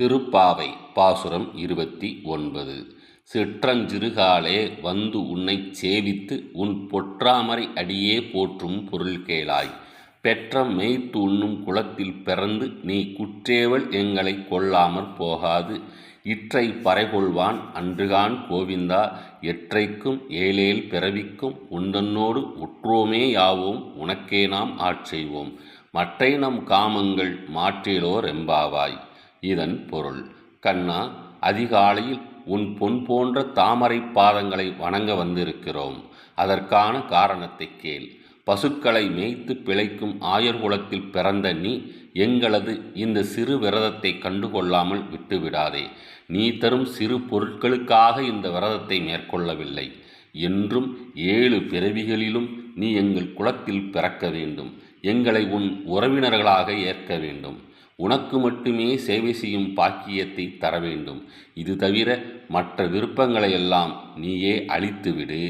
திருப்பாவை பாசுரம் இருபத்தி ஒன்பது. சிற்றஞ்சிறுகாலே வந்து உன்னைச் சேவித்து உன் பொற்றாமரை அடியே போற்றும் பொருள் கேளாய். பெற்ற மேய்த்து உண்ணும் குளத்தில் பிறந்து நீ குற்றேவல் எங்களைக் கொள்ளாமற் போகாது. இற்றை பறைகொள்வான் அன்றுகான் கோவிந்தா எற்றைக்கும் ஏழேல் பிறவிக்கும் உந்தன்னோடு உற்றோமே யாவோம் உனக்கே நாம் ஆட்செய்வோம் மற்றை நம் காமங்கள் மாற்றிலோர் எம்பாவாய். இதன் பொருள். கண்ணா அதிகாலையில் உன் பொன் போன்ற தாமரை பாதங்களை வணங்க வந்திருக்கிறோம். அதற்கான காரணத்தை கேள். பசுக்களை மேய்த்து பிழைக்கும் ஆயர்குலத்தில் பிறந்த நீ எங்களது இந்த சிறு விரதத்தை கண்டுகொள்ளாமல் விட்டுவிடாதே. நீ தரும் சிறு பொருட்களுக்காக இந்த விரதத்தை மேற்கொள்ளவில்லை. என்றும் ஏழு பிறவிகளிலும் நீ எங்கள் குலத்தில் பிறக்க வேண்டும். எங்களை உன் உறவினர்களாக ஏற்க வேண்டும். உனக்கு மட்டுமே சேவை செய்யும் பாக்கியத்தை தர வேண்டும் இது தவிர மற்ற விருப்பங்களையெல்லாம் நீயே அழித்துவிடு